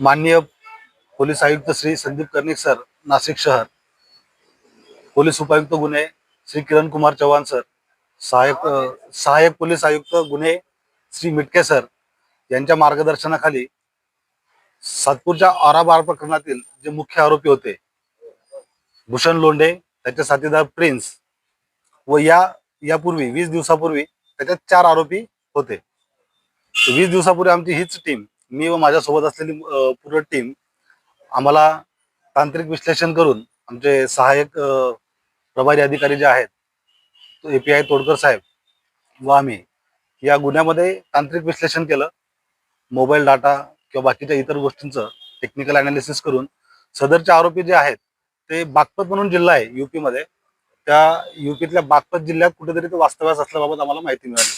माननीय पोलीस आयुक्त श्री संदीप कर्णिक सर नाशिक शहर. पोलीस उपायुक्त गुन्हे श्री किरण कुमार चव्हाण सर. सहाय्यक सहाय्यक पोलीस आयुक्त गुन्हे श्री मिटके सर यांच्या मार्गदर्शनाखाली सातपूरच्या आराबार प्रकरणातील जे मुख्य आरोपी होते भूषण लोंढे त्याचे साथीदार प्रिन्स व या यापूर्वी वीस दिवसापूर्वी त्याच्यात चार आरोपी होते. वीस दिवसापूर्वी आमची हीच टीम मी व माझ्यासोबत असलेली पूर्ण टीम आम्हाला तांत्रिक विश्लेषण करून आमचे सहाय्यक प्रभारी अधिकारी जे आहेत ए पी आय तोडकर साहेब व आम्ही या गुन्ह्यामध्ये तांत्रिक विश्लेषण केलं. मोबाईल डाटा किंवा बाकीच्या इतर गोष्टींचं टेक्निकल अनालिसिस करून सदरचे आरोपी जे आहेत ते बागपत म्हणून जिल्हा आहे युपीमध्ये त्या युपीतल्या बागपत जिल्ह्यात कुठेतरी ते वास्तव्यास असल्याबाबत आम्हाला माहिती मिळाली.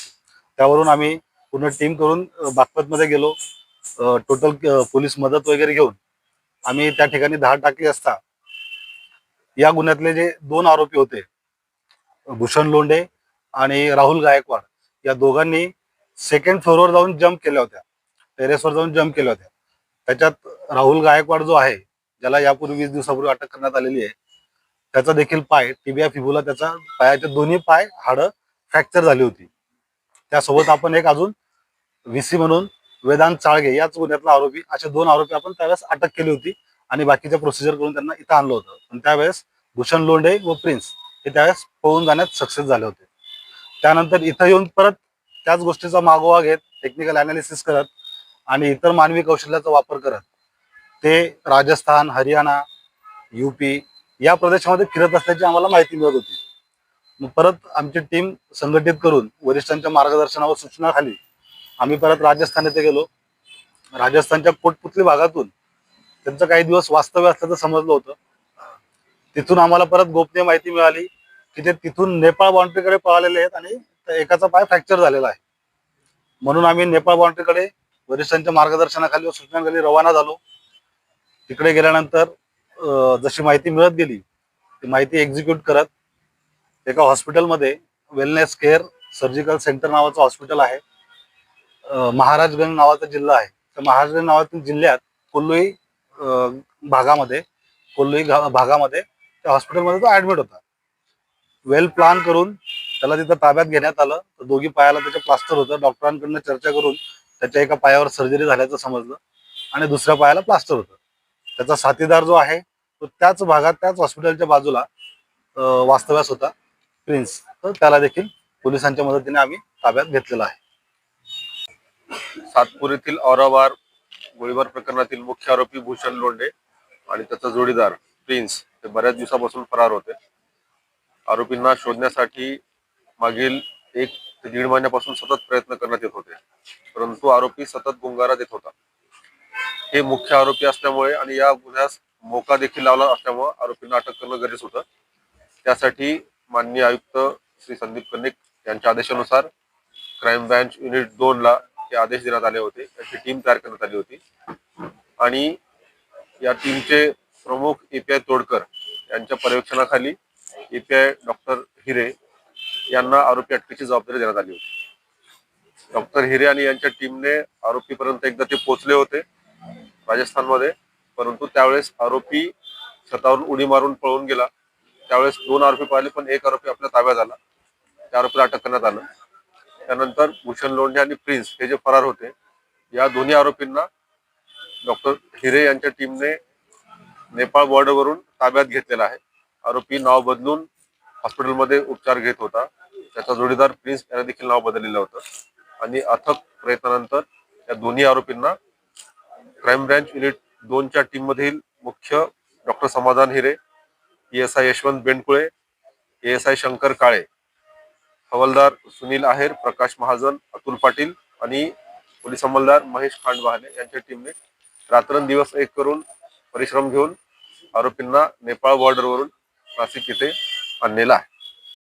त्यावरून आम्ही पूर्ण टीम करून बागपत मध्ये गेलो. टोटल पोलीस मदत वगैरे घेऊन आम्ही त्या ठिकाणी धाड टाकली असता. या गुन्ह्यातले जे दोन आरोपी होते भूषण लोंढे आणि राहुल गायकवाड या दोघांनी सेकंड फ्लोअरवर जाऊन जम्प केल्या होत्या. टेरेसवर जाऊन जम्प केल्या होत्या. त्याच्यात राहुल गायकवाड जो आहे ज्याला यापूर्वी वीस दिवसापूर्वी अटक करण्यात आलेली आहे त्याचा देखील पाय टिबिया फिबुला त्याचा पायाचे दोन्ही पाय हाडं फ्रॅक्चर झाली होती. त्यासोबत आपण एक अजून व्हीसी म्हणून वेदांत चाळगे याच गुन्ह्यातला आरोपी. असे दोन आरोपी आपण त्यावेळेस अटक केली होती आणि बाकीच्या प्रोसिजर करून त्यांना इथं आणलं होतं. पण त्यावेळेस भूषण लोंढे व प्रिन्स हे त्यावेळेस पळून जाण्यात सक्सेस झाले होते. त्यानंतर इथं येऊन परत त्याच गोष्टीचा मागोवा घेत टेक्निकल अनालिसिस करत आणि इतर मानवी कौशल्याचा वापर करत ते राजस्थान हरियाणा युपी या प्रदेशामध्ये फिरत असल्याची आम्हाला माहिती मिळत होती. मग परत आमची टीम संघटित करून वरिष्ठांच्या मार्गदर्शनावर सूचनाखाली आम्ही परत राजस्थान येथे गेलो. राजस्थानच्या कोटपुतली भागातून त्यांचं काही दिवस वास्तव्य असल्याचं समजलं होतं. तिथून आम्हाला परत गोपनीय माहिती मिळाली की ते तिथून नेपाळ बाउंड्रीकडे पळालेले आहेत आणि एकाचा पाय फ्रॅक्चर झालेला आहे. म्हणून आम्ही नेपाळ बाउंड्रीकडे वरिष्ठांच्या मार्गदर्शनाखाली व सूचनाखाली रवाना झालो. तिकडे गेल्यानंतर जशी माहिती मिळत गेली ती माहिती एक्झिक्यूट करत एका हॉस्पिटलमध्ये वेलनेस केअर सर्जिकल सेंटर नावाचं हॉस्पिटल आहे. महाराजगंज नावाचा जिल्हा आहे. तर महाराजगंज नावातील जिल्ह्यात कोल्लोई भागामध्ये कोल्लोई भागामध्ये त्या हॉस्पिटलमध्ये तो ऍडमिट होता. वेल प्लान करून त्याला तिथं ताब्यात घेण्यात आलं. तर दोघी पायाला त्याचं प्लास्टर होतं. डॉक्टरांकडनं चर्चा करून त्याच्या एका पायावर सर्जरी झाल्याचं समजलं आणि दुसऱ्या पायाला प्लास्टर होतं. त्याचा साथीदार जो आहे तो त्याच भागात त्याच हॉस्पिटलच्या बाजूला वास्तव्यास होता प्रिन्स तर त्याला देखील पोलिसांच्या मदतीने आम्ही ताब्यात घेतलेला आहे. सातपुरीतील औरावार गोळीबार प्रकरणातील मुख्य आरोपी भूषण लोंढे आणि त्याचा जोडीदार प्रिन्स हे बऱ्याच दिवसापासून फरार होते. आरोपींना शोधण्यासाठी मागील एक ते दीड महिन्यापासून सतत प्रयत्न करण्यात येत होते परंतु आरोपी सतत गुंगारा देत होता. हे मुख्य आरोपी असल्यामुळे आणि या गुन्ह्यास मोका देखील लावला असल्यामुळे आरोपींना अटक करणं गरजेचं होतं. त्यासाठी माननीय आयुक्त श्री संदीप कनिक यांच्या आदेशानुसार क्राईम ब्रँच युनिट दोन ला हे आदेश देण्यात आले होते. त्याची टीम तयार करण्यात आली होती. आणि या टीमचे प्रमुख एपीआय तोडकर यांच्या पर्यवेक्षणाखाली एपीआय डॉक्टर हिरे यांना आरोपी अटकेची जबाबदारी देण्यात आली होती. डॉक्टर हिरे आणि यांच्या टीमने आरोपीपर्यंत एकदा ते पोहोचले होते राजस्थानमध्ये. परंतु त्यावेळेस आरोपी छतावरून उडी मारून पळून गेला. त्यावेळेस दोन आरोपी पाहिले पण एक आरोपी आपल्या ताब्यात आला. त्या आरोपीला अटक करण्यात आलं. त्यानंतर भूषण लोंढे आणि प्रिन्स हे जे फरार होते या दोन्ही आरोपींना डॉक्टर हिरे यांच्या टीमने नेपाळ बॉर्डरवरून ताब्यात घेतलेला आहे. आरोपी नाव बदलून हॉस्पिटलमध्ये उपचार घेत होता. त्याचा जोडीदार प्रिन्स याने देखील नाव बदललेलं होतं. आणि अथक प्रयत्नानंतर या दोन्ही आरोपींना क्राईम ब्रँच युनिट दोनच्या टीम मधील मुख्य doctor Samadhan Hire S I Yashwant Bendkule S I Shankar Kale हवालदार सुनील आहेर प्रकाश महाजन अतुल पाटील आणि पोलीस अंमलदार महेश खांडवाहने यांच्या टीमने रात्रंदिवस एक करून परिश्रम घेऊन आरोपींना नेपाळ बॉर्डरवरून नाशिक येथे आणलेला आहे.